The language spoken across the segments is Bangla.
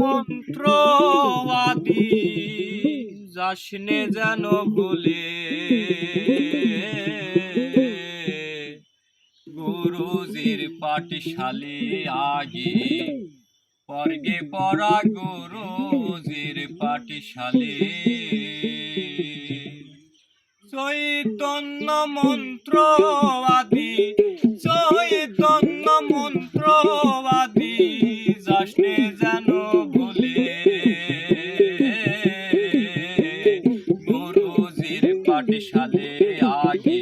মন্ত্রবাদী যাসনে যেন বলে। গুরুজির পাঠশালে আগে পর্গে পড়া গুরুজির পাঠশালে। চৈতন্য মন্ত্রবাদী পাঠশালে আগে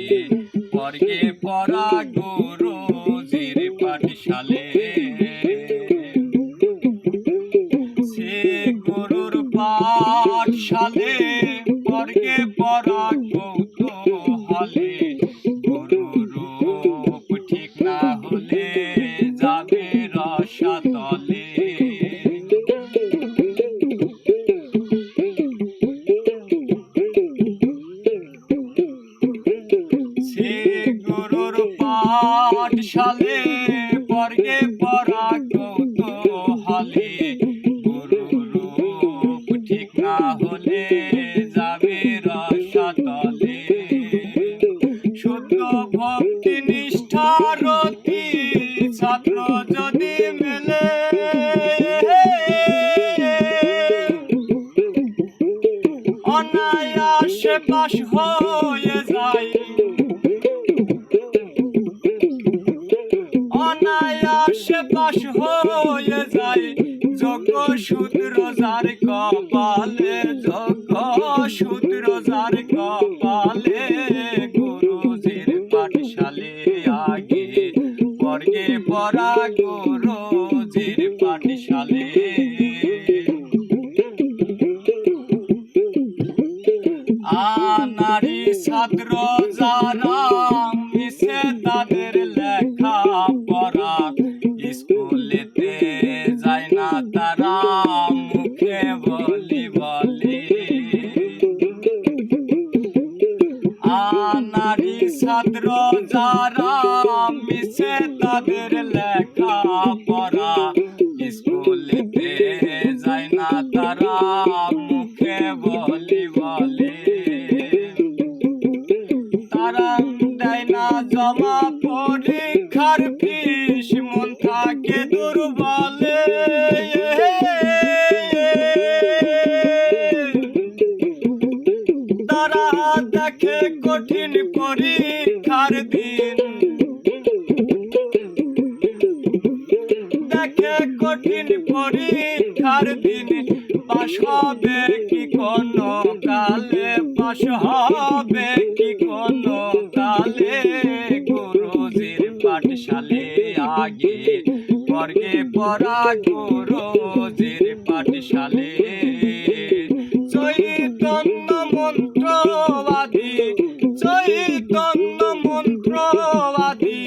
পরগে পড়া গুরুজির পাঠশালে। সে গুরুর পাঠশালে পরগে পড়া পাঠশালে পর্গে পড়া কৌতূহলে। গুরুর রূপ ঠিক না হলে যাবে রসাতলে। শুদ্ধ ভক্তি নিষ্ঠারতি ছাত্র যদি মেলে। অনায়াসে পাশ হয়ে অনায়াসে পাশ হয়ে যায়। যোগ্য সূত্র যার কপালে যোগ্য সূত্র যার কপালে, গুরুজির পাঠশালে আগে পর্গে পড়া গুরুজির পাঠশালে। আনারি ছাত্র যারা আনারি ছাত্র যারা মিশে তাদের লেখা পড়া স্কুলেতে যায় না তারা মুখে বলি বলে তারা দেয় না জমা পরীক্ষার ফিস মন থাকে দুর্বলে তারা দেখে কঠিন পরীক্ষার দিন পাশ হবে কি কোনো কালে পাশ হবে কি কোনো কালে গুরুজির পাঠশালে আগে বর্গে পড়া গুরুজির পাঠশালে। চৈতন্য মন্ত্রবাদী চৈতন্য মন্ত্রবাদী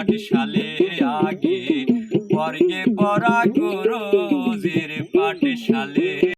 পাঠশালে আগে পরগে পরা গুরু